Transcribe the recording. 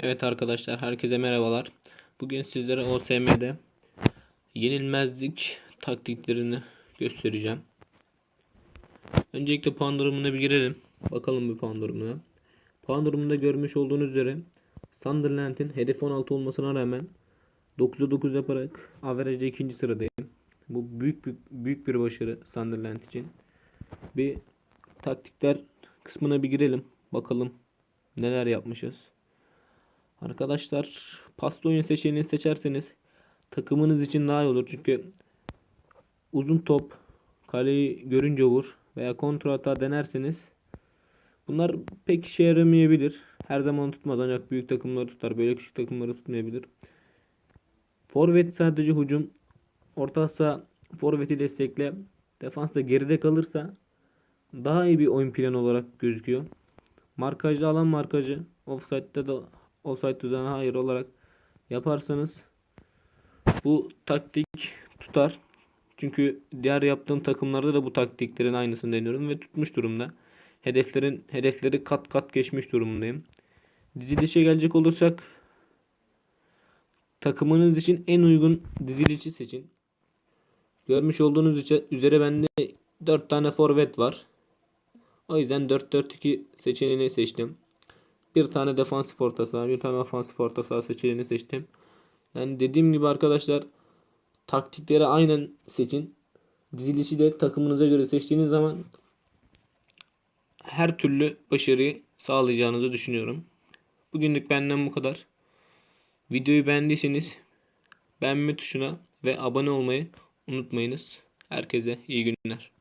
Evet arkadaşlar herkese merhabalar. Bugün sizlere OSM'de yenilmezlik taktiklerini göstereceğim. Öncelikle puan durumuna bir girelim. Bakalım bir puan durumuna. Puan durumunda görmüş olduğunuz üzere Sunderland'in hedef 16 olmasına rağmen 9'a 9 yaparak average'de ikinci sıradayım. Bu büyük bir, büyük bir başarı Sunderland için. Bir taktikler kısmına bir girelim. Bakalım neler yapmışız. Arkadaşlar paslı oyun seçeneğini seçerseniz takımınız için daha iyi olur. Çünkü uzun top kaleyi görünce vur veya kontra hata denerseniz bunlar pek işe yaramayabilir. Her zaman tutmaz ancak büyük takımları tutar. Böyle küçük takımları tutmayabilir. Forvet sadece hücum. Orta saha forveti destekle. Defans da geride kalırsa daha iyi bir oyun planı olarak gözüküyor. Markajda alan markajı. Offside'da da offside düzeni hayır olarak yaparsanız bu taktik tutar. Çünkü diğer yaptığım takımlarda da bu taktiklerin aynısını deniyorum ve tutmuş durumda. Hedeflerin hedefleri kat kat geçmiş durumundayım. Dizilişe gelecek olursak takımınız için en uygun dizilişi seçin. Görmüş olduğunuz üzere bende 4 tane forvet var. O yüzden 4-4-2 seçeneğini seçtim. Bir tane defansif orta saha, bir tane ofansif orta saha seçeneğini seçtim. Yani dediğim gibi arkadaşlar taktikleri aynen seçin. Dizilişi de takımınıza göre seçtiğiniz zaman her türlü başarıyı sağlayacağınızı düşünüyorum. Bugünlük benden bu kadar. Videoyu beğendiyseniz beğenme tuşuna ve abone olmayı unutmayınız. Herkese iyi günler.